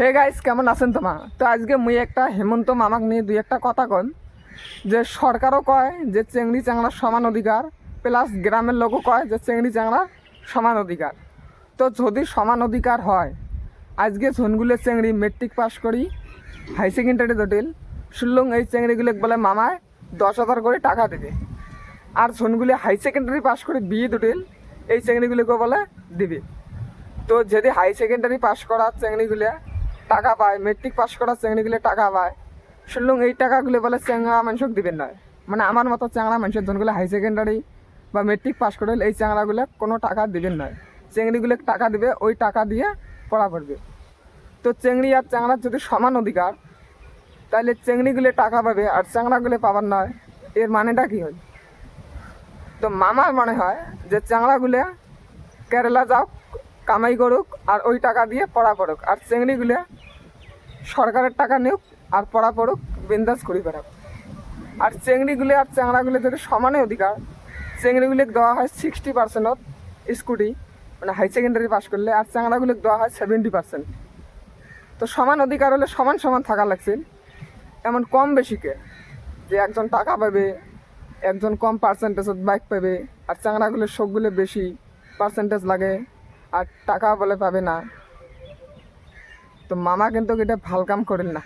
Hey guys, কেমন আছেন তোমা তো আজকে মুই একটা হেমন্ত মামাক নিয়ে দুই একটা কথা কন যে সরকারও কয় যে চেংড়ি চাংড়ার সমান অধিকার, প্লাস গ্রামের লোকও কয় যে চেংড়ি চাংড়ার সমান অধিকার। তো যদি সমান অধিকার হয়, আজকে ঝনগুলো চেংড়ি মেট্রিক পাস করি হাই সেকেন্ডারি জটিল শুনলুম এই চেংড়িগুলো বলে মামায় দশ হাজার করে টাকা দেবে। আর ঝনগুলি হাই সেকেন্ডারি পাস করে বিয়ে দুটিল এই চেংড়িগুলোকে বলে দিবে। তো যদি হাই সেকেন্ডারি পাস করা চেংড়িগুলো টাকা পায় মেট্রিক পাস করা চেংড়িগুলো টাকা পায়। শুনলুম এই টাকাগুলো বলে চ্যাংড়া মানুষক দিবেন নয় মানে আমার মতো চ্যাংড়া মানুষের জনগুলো হাই সেকেন্ডারি বা মেট্রিক পাস করে এই চ্যাংড়াগুলো কোনো টাকা দিবেন নয় চেংড়িগুলো টাকা দিবে, ওই টাকা দিয়ে পড়া পড়বে তো চেংড়ি আর চ্যাংড়ার যদি সমান অধিকার, তাহলে চেংড়িগুলো টাকা পাবে আর চ্যাংড়াগুলো পাবার নয় এর মানেটা কী হয়? তো মামার মনে হয় যে চ্যাংড়াগুলো কেরালা যাও কামাই করুক আর ওই টাকা দিয়ে পড়া পড়ুক। আর চেংড়িগুলো সরকারের টাকা নিউক আর পড়া পড়ুক, বিন্দাস করি বেড়াক। আর চেংড়িগুলো আর চ্যাংড়াগুলো যদি সমানে অধিকার, চেংড়িগুলো দেওয়া হয় সিক্সটি পার্সেন্টত স্কুটি মানে হাই সেকেন্ডারি পাস করলে, আর চ্যাংড়াগুলো দেওয়া হয় সেভেন্টি পার্সেন্ট তো সমান অধিকার হলে সমান সমান থাকা লাগছে। এমন কম বেশিকে যে একজন টাকা পাবে, একজন কম পার্সেন্টেজত বাইক পাবে, আর চাংড়াগুলোর শোকগুলো বেশি পার্সেন্টেজ লাগে। আর টাকা বলে পাবে না। তো মামা কিন্তু এটা ভালো কাম করেন না।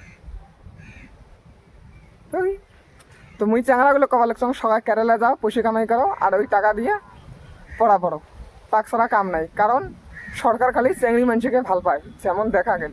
তো মুই চাংড়াগুলো কবার সঙ্গে সবাই কেরালা যাও পয়সা কামাই করো, আর ওই টাকা দিয়ে পড়া পড়ো। তাক ছাড়া কাম নাই, কারণ সরকার খালি চেংড়ি মানুষকে ভালো পায়, যেমন দেখা গেল।